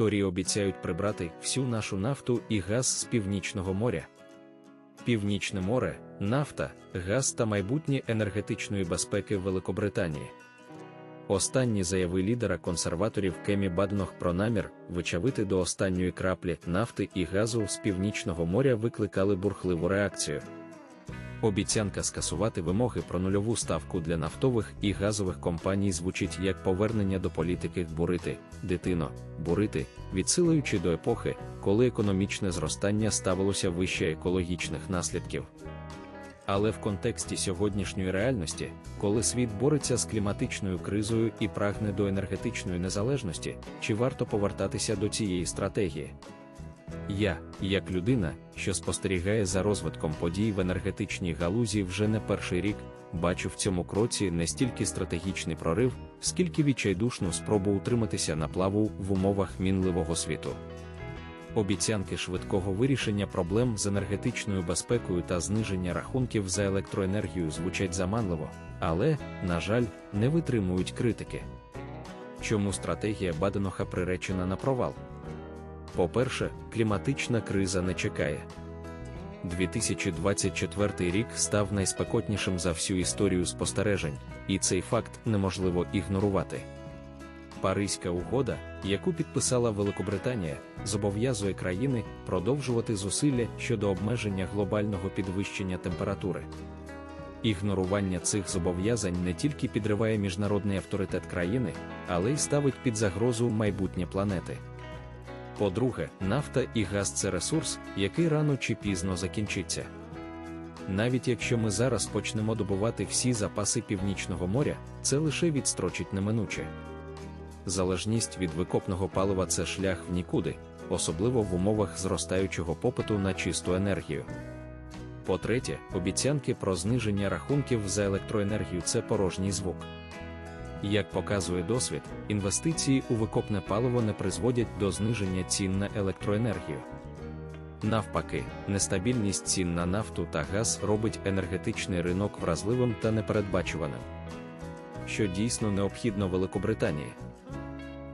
Торі обіцяють прибрати всю нашу нафту і газ з північного моря. Північне море, нафта, газ та майбутнє енергетичної безпеки Великобританії. Останні заяви лідера консерваторів Кемі Баднох про намір вичавити до останньої краплі нафти і газу з північного моря викликали бурхливу реакцію. Обіцянка скасувати вимоги про нульову ставку для нафтових і газових компаній звучить як повернення до політики бурити, дитино, бурити, відсилаючи до епохи, коли економічне зростання ставилося вище екологічних наслідків. Але в контексті сьогоднішньої реальності, коли світ бореться з кліматичною кризою і прагне до енергетичної незалежності, чи варто повертатися до цієї стратегії? Я, як людина, що спостерігає за розвитком подій в енергетичній галузі вже не перший рік, бачу в цьому кроці не стільки стратегічний прорив, скільки відчайдушну спробу утриматися на плаву в умовах мінливого світу. Обіцянки швидкого вирішення проблем з енергетичною безпекою та зниження рахунків за електроенергію звучать заманливо, але, на жаль, не витримують критики. Чому стратегія Баденоха приречена на провал? По-перше, кліматична криза не чекає. 2024 рік став найспекотнішим за всю історію спостережень, і цей факт неможливо ігнорувати. Паризька угода, яку підписала Великобританія, зобов'язує країни продовжувати зусилля щодо обмеження глобального підвищення температури. Ігнорування цих зобов'язань не тільки підриває міжнародний авторитет країни, але й ставить під загрозу майбутнє планети. По-друге, нафта і газ це ресурс, який рано чи пізно закінчиться. Навіть якщо ми зараз почнемо добувати всі запаси Північного моря, це лише відстрочить неминуче. Залежність від викопного палива це шлях в нікуди, особливо в умовах зростаючого попиту на чисту енергію. По-третє, обіцянки про зниження рахунків за електроенергію це порожній звук. Як показує досвід, інвестиції у викопне паливо не призводять до зниження цін на електроенергію. Навпаки, нестабільність цін на нафту та газ робить енергетичний ринок вразливим та непередбачуваним, що дійсно необхідно Великобританії.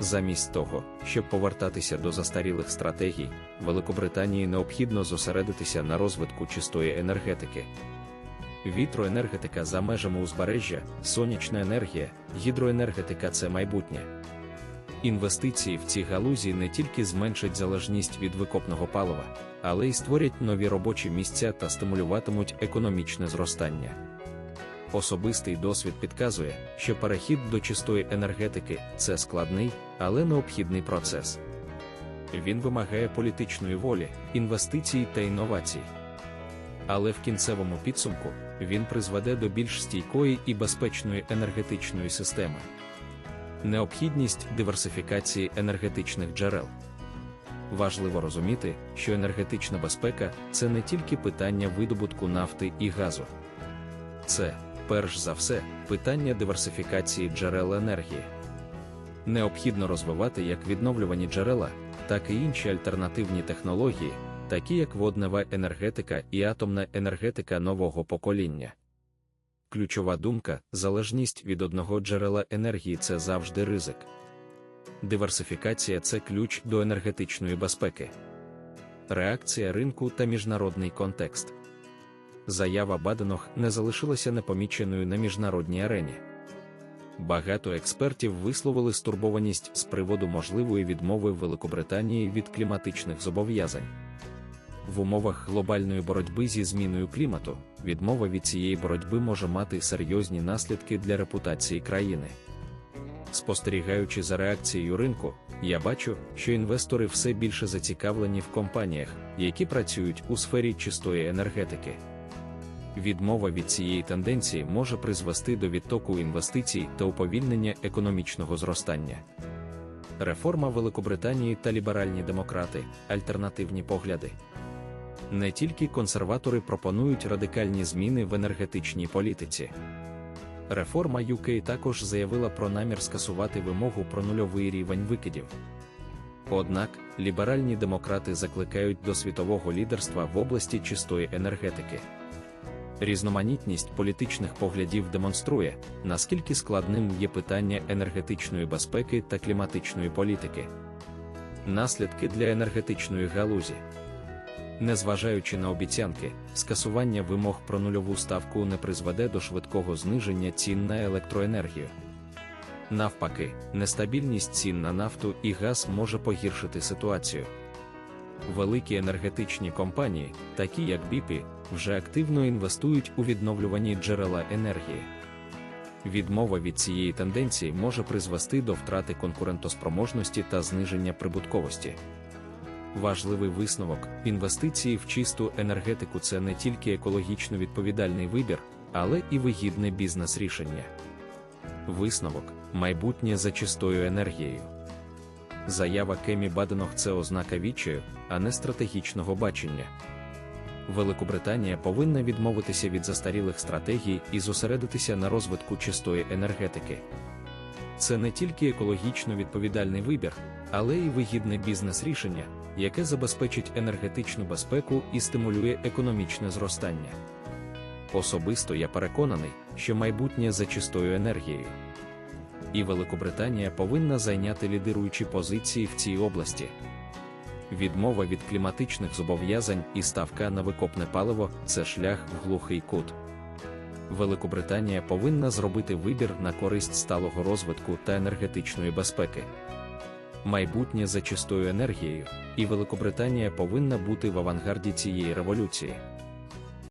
Замість того, щоб повертатися до застарілих стратегій, Великобританії необхідно зосередитися на розвитку чистої енергетики. Вітроенергетика за межами узбережжя, сонячна енергія, гідроенергетика це майбутнє. Інвестиції в ці галузі не тільки зменшать залежність від викопного палива, але й створять нові робочі місця та стимулюватимуть економічне зростання. Особистий досвід підказує, що перехід до чистої енергетики це складний, але необхідний процес. Він вимагає політичної волі, інвестицій та інновацій. Але в кінцевому підсумку він призведе до більш стійкої і безпечної енергетичної системи. Необхідність диверсифікації енергетичних джерел. Важливо розуміти, що енергетична безпека це не тільки питання видобутку нафти і газу. Це, перш за все, питання диверсифікації джерел енергії. Необхідно розвивати як відновлювані джерела, так і інші альтернативні технології, такі як воднева енергетика і атомна енергетика нового покоління. Ключова думка залежність від одного джерела енергії це завжди ризик. Диверсифікація це ключ до енергетичної безпеки. Реакція ринку та міжнародний контекст. Заява Баденох не залишилася непоміченою на міжнародній арені. Багато експертів висловили стурбованість з приводу можливої відмови Великобританії від кліматичних зобов'язань. В умовах глобальної боротьби зі зміною клімату відмова від цієї боротьби може мати серйозні наслідки для репутації країни. Спостерігаючи за реакцією ринку, я бачу, що інвестори все більше зацікавлені в компаніях, які працюють у сфері чистої енергетики. Відмова від цієї тенденції може призвести до відтоку інвестицій та уповільнення економічного зростання. Реформа Великобританії та ліберальні демократи альтернативні погляди. Не тільки консерватори пропонують радикальні зміни в енергетичній політиці. Реформа UK також заявила про намір скасувати вимогу про нульовий рівень викидів. Однак, ліберальні демократи закликають до світового лідерства в області чистої енергетики. Різноманітність політичних поглядів демонструє, наскільки складним є питання енергетичної безпеки та кліматичної політики. Наслідки для енергетичної галузі. Незважаючи на обіцянки, скасування вимог про нульову ставку не призведе до швидкого зниження цін на електроенергію. Навпаки, нестабільність цін на нафту і газ може погіршити ситуацію. Великі енергетичні компанії, такі як BP, вже активно інвестують у відновлювані джерела енергії. Відмова від цієї тенденції може призвести до втрати конкурентоспроможності та зниження прибутковості. Важливий висновок: інвестиції в чисту енергетику це не тільки екологічно відповідальний вибір, але і вигідне бізнес-рішення. Висновок майбутнє за чистою енергією. Заява Кемі Баденох це ознака відчаю, а не стратегічного бачення. Великобританія повинна відмовитися від застарілих стратегій і зосередитися на розвитку чистої енергетики. Це не тільки екологічно відповідальний вибір, але й вигідне бізнес-рішення, яке забезпечить енергетичну безпеку і стимулює економічне зростання. Особисто я переконаний, що майбутнє за чистою енергією. І Великобританія повинна зайняти лідируючі позиції в цій області. Відмова від кліматичних зобов'язань і ставка на викопне паливо це шлях в глухий кут. Великобританія повинна зробити вибір на користь сталого розвитку та енергетичної безпеки. Майбутнє за чистою енергією, і Великобританія повинна бути в авангарді цієї революції.